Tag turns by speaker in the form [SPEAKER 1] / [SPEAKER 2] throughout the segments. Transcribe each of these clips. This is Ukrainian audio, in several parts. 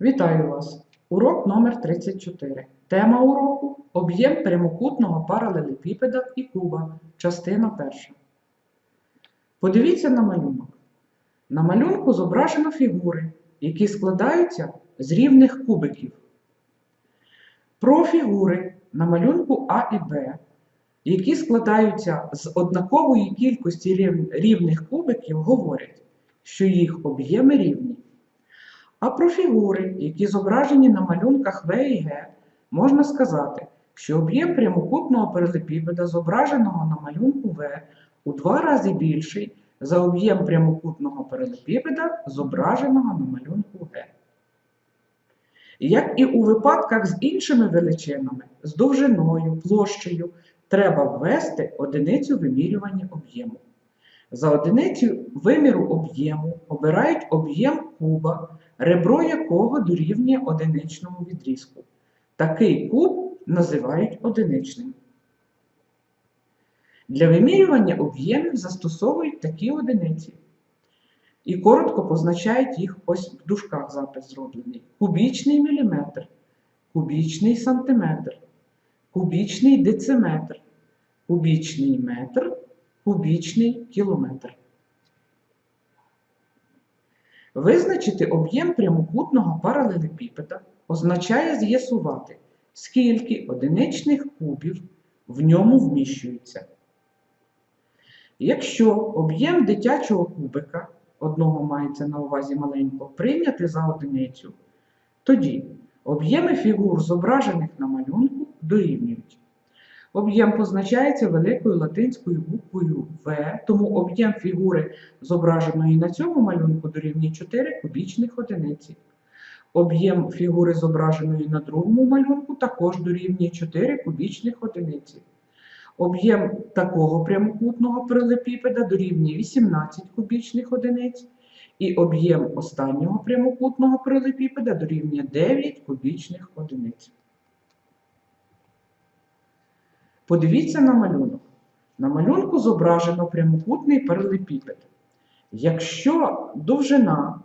[SPEAKER 1] Вітаю вас! Урок номер 34. Тема уроку об'єм прямокутного паралелепіпеда і куба. Частина перша. Подивіться на малюнок. На малюнку зображено фігури, які складаються з рівних кубиків. Про фігури на малюнку А і Б, які складаються з однакової кількості рівних кубиків, говорять, що їх об'єми рівні. А про фігури, які зображені на малюнках В і Г, можна сказати, що об'єм прямокутного паралепіпеда, зображеного на малюнку В, у два рази більший за об'єм прямокутного паралепіпеда, зображеного на малюнку Г. Як і у випадках з іншими величинами, з довжиною, площею, треба ввести одиницю вимірювання об'єму. За одиницю виміру об'єму обирають об'єм куба, ребро якого дорівнює одиничному відрізку. Такий куб називають одиничним. Для вимірювання об'ємів застосовують такі одиниці. І коротко позначають їх ось в дужках запис зроблений. Кубічний міліметр, кубічний сантиметр, кубічний дециметр, кубічний метр, кубічний кілометр. Визначити об'єм прямокутного паралелепіпеда означає з'ясувати, скільки одиничних кубів в ньому вміщується. Якщо об'єм дитячого кубика, одного мається на увазі маленького, прийняти за одиницю, тоді об'єми фігур, зображених на малюнку, дорівнюють. Об'єм позначається великою латинською буквою В, тому об'єм фігури, зображеної на цьому малюнку, дорівнює 4 кубічних одиниці. Об'єм фігури, зображеної на другому малюнку, також дорівнює 4 кубічних одиниці. Об'єм такого прямокутного паралепіпеда дорівнює 18 кубічних одиниць, і об'єм останнього прямокутного паралепіпеда дорівнює 9 кубічних одиниць. Подивіться на малюнок. На малюнку зображено прямокутний паралепіпед. Якщо довжина,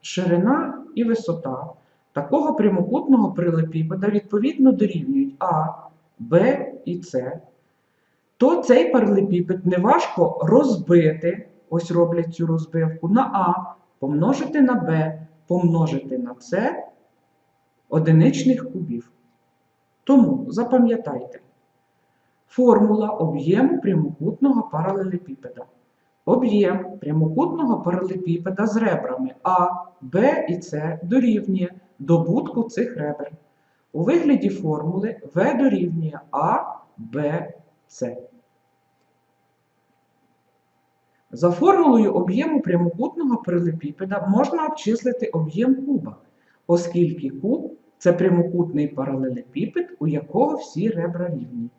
[SPEAKER 1] ширина і висота такого прямокутного паралепіпеда відповідно дорівнюють А, Б і С, то цей паралепіпед неважко розбити, ось роблять цю розбивку, на А, помножити на Б, помножити на С одиничних кубів. Тому запам'ятайте. Формула об'єму прямокутного паралелепіпеда. Об'єм прямокутного паралелепіпеда з ребрами А, Б і С дорівнює добутку цих ребер. У вигляді формули В дорівнює А, Б, С. За формулою об'єму прямокутного паралелепіпеда можна обчислити об'єм куба, оскільки куб це прямокутний паралелепіпед, у якого всі ребра рівні.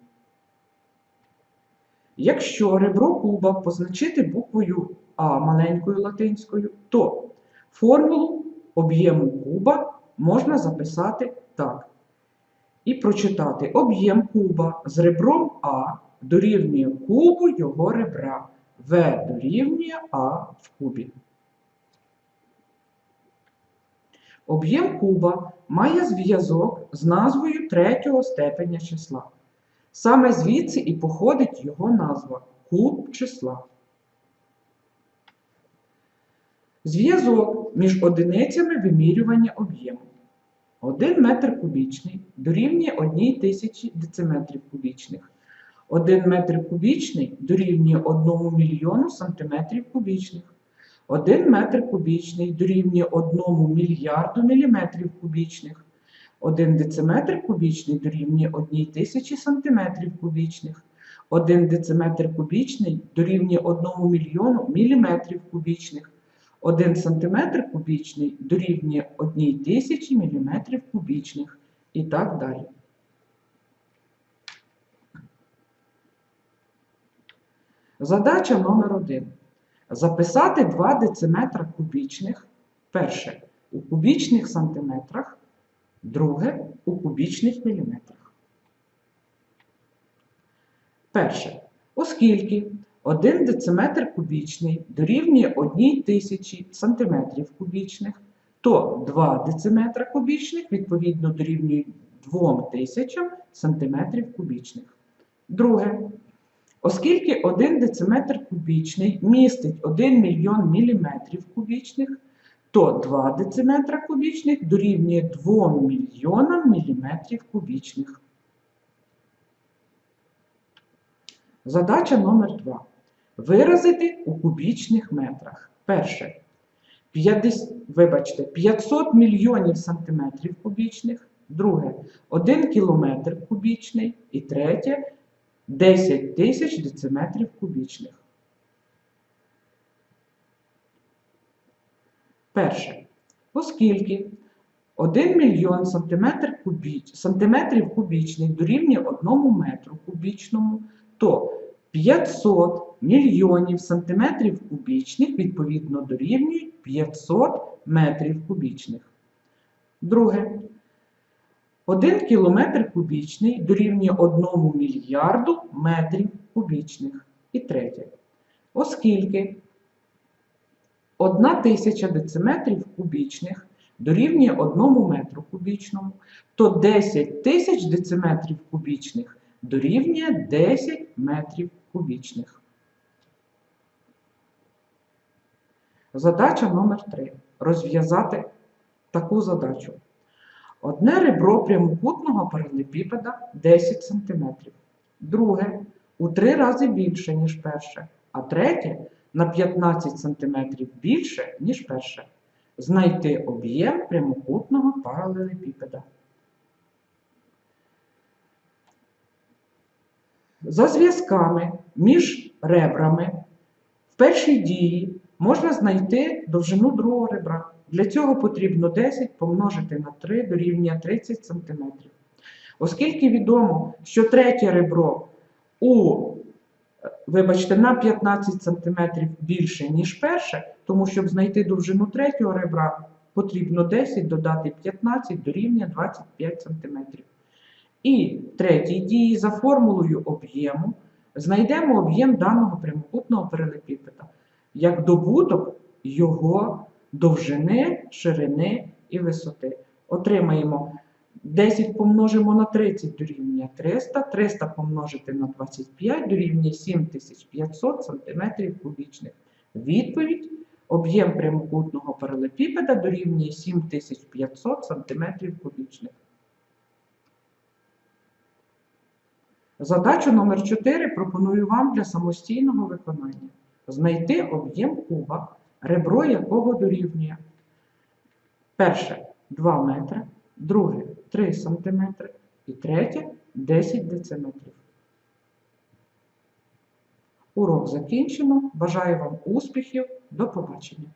[SPEAKER 1] Якщо ребро куба позначити буквою А маленькою латинською, то формулу об'єму куба можна записати так. І прочитати об'єм куба з ребром А дорівнює кубу його ребра. В дорівнює А в кубі. Об'єм куба має зв'язок з назвою третього степеня числа. Саме звідси і походить його назва куб числа. Зв'язок між одиницями вимірювання об'єму. 1 метр кубічний дорівнює 1 тисячі дециметрів кубічних. 1 метр кубічний дорівнює 1 мільйону сантиметрів кубічних. 1 метр кубічний дорівнює 1 мільярду міліметрів кубічних. 1 дециметр кубічний дорівнює 1 тисячі сантиметрів кубічних. 1 дециметр кубічний дорівнює 1 мільйону міліметрів кубічних. 1 сантиметр кубічний дорівнює 1 тисячі міліметрів кубічних і так далі. Задача номер 1. Записати 2 дециметра кубічних. Перше у кубічних сантиметрах, друге у кубічних міліметрах. Перше. Оскільки 1 дециметр кубічний дорівнює 1 тисячі сантиметрів кубічних, то 2 дециметра кубічних відповідно дорівнює 2000 сантиметрів кубічних. Друге. Оскільки 1 дециметр кубічний містить 1 мільйон міліметрів кубічних, то 2 дециметра кубічних дорівнює 2 мільйонам міліметрів кубічних. Задача номер 2. Виразити у кубічних метрах. Перше. 50, вибачте, 500 мільйонів сантиметрів кубічних. Друге. 1 кілометр кубічний. І третє 10 тисяч дециметрів кубічних. Перше. Оскільки 1 мільйон сантиметр кубіч, сантиметрів кубічних дорівнює 1 метру кубічному, то 500 мільйонів сантиметрів кубічних відповідно дорівнюють 500 метрів кубічних. Друге. 1 кілометр кубічний дорівнює 1 мільярду метрів кубічних. І третє. Оскільки 1 тисяча дециметрів кубічних дорівнює 1 метру кубічному, то 10 тисяч дециметрів кубічних дорівнює 10 метрів кубічних. Задача номер 3. Розв'язати таку задачу. Одне ребро прямокутного паралепіпеда 10 см. Друге у 3 рази більше, ніж перше, а третє на 15 см більше, ніж перше. Знайти об'єм прямокутного паралелепіпеда. За зв'язками між ребрами в першій дії можна знайти довжину другого ребра. Для цього потрібно 10 помножити на 3 дорівнює 30 см. Оскільки відомо, що третє ребро у, вибачте, на 15 см більше, ніж перше, тому щоб знайти довжину третього ребра, потрібно 10 додати 15 дорівнює 25 см. І третій дії за формулою об'єму знайдемо об'єм даного прямокутного паралепіпеда як добуток його довжини, ширини і висоти. Отримаємо 10 помножимо на 30 дорівнює 300, 300 помножити на 25 дорівнює 7500 см кубічних. Відповідь об'єм прямокутного паралепіпеда дорівнює 7500 см кубічних. Задачу номер 4 пропоную вам для самостійного виконання. Знайти об'єм куба, ребро якого дорівнює. Перше 2 метри, друге 3 см і третє 10 дм. Урок закінчено. Бажаю вам успіхів. До побачення.